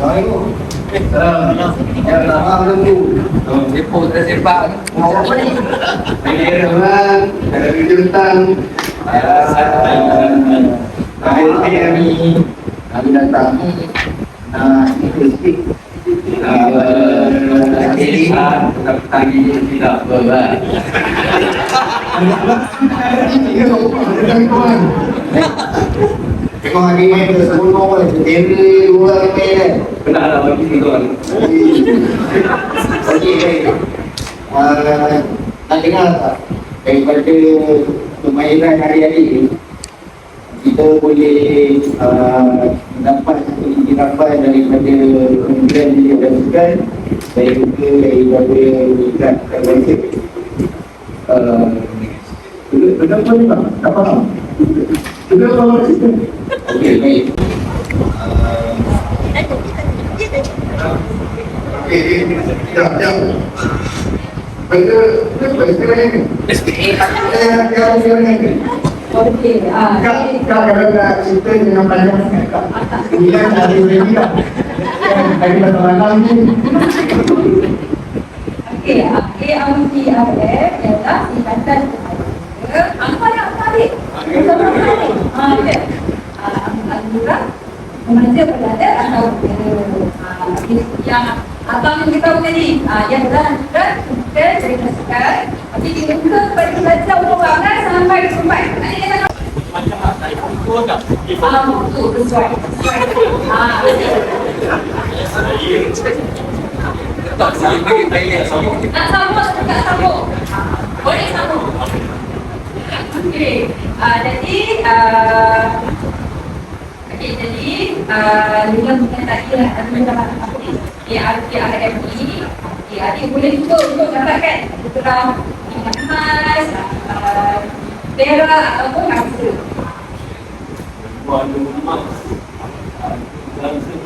Assalamualaikum. Saya nak tahu tu. Kamu depo tak sebab. Mau apa ni? Pengiraman, ada rujukan. Ada satu. Ada PMI. Kami datang. Nah, ini sikit. Jadi, Tadi tidak berat. Tengok hari ni kita sepuluh orang, kita dua orang Benar lah bagi ni tuan. Okey, baik. Uh, nak dengar tak? Daripada permainan hari-hari kita boleh uh, mendapat satu injirapan daripada Kementerian Pendidikan dan Sukan dan juga daripada Ikat dan Wasit. Uh, Kenapa ni tak? Tak faham? Kenapa wasit? Okey, baik. Okey, jap, jap. Benda, apa istilahnya ni? Eh, yang istilahnya ni. Okey, ah, Kak, kak kalau nak cerita dengan panjang sangat, kak. Sembilan hari lagi tak? Hari datang malam ni. okey, ah, AMTRF ialah Ikatan Kepada Apa yang balik? Bersama balik. Ah, ya. Ah, Alhamdulillah Mengajar pelajar atau ah, yang abang yang kita tadi ah, yang adalah dan dan dari pasukan tapi dibuka kepada pelajar umur ramai sampai sampai nanti dia akan Ah, betul, sesuai. Sesuai. Ah, Tak bagi saya sama. Nak sambung tak sambung? Boleh sambung. Okey, uh, jadi uh, Okey, jadi uh, Lula bukan tadi lah apa ni ARPRME Okey, adik boleh cuba untuk dapatkan Putra minyak emas uh, Perak ataupun masa buat rumah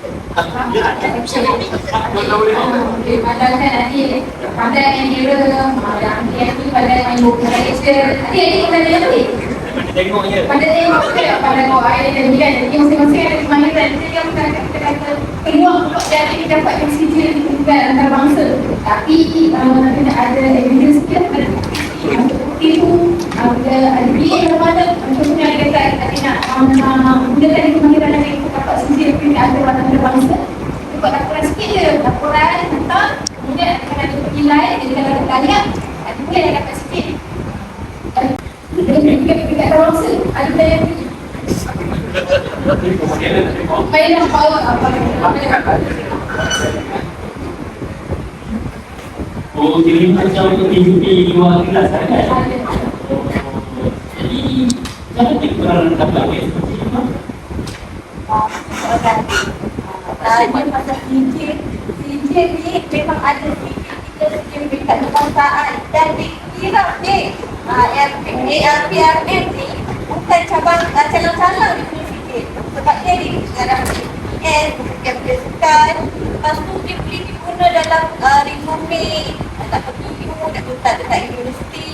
kan dia kita ke dia kita kita tapi uh, kena ada evidence sikit ada bukti untuk bukti tu ada ada yang mana contohnya ada kata ada nak uh, gunakan kemahiran yang kita dapat MCJ di tunggal antarabangsa buat laporan sikit je laporan tentang kemudian akan ada penilai jadi kalau ada ada boleh dapat sikit dengan dekat bangsa ada daya beli Main nak bawa apa Oh, kira macam untuk PUP di luar kelas kan? Jadi, macam mana korang dapat duit seperti itu? Tanya pasal cincin Cincin ni memang ada cincin Dekat kebangsaan Dan dikira ni ARPRM ni Bukan cabang uh, calang-calang dia punya cincin Sebab dia di dalam CPN Bukan berdasarkan Lepas tu dia boleh diguna dalam uh, resume pergi ilmu Tak letak dekat universiti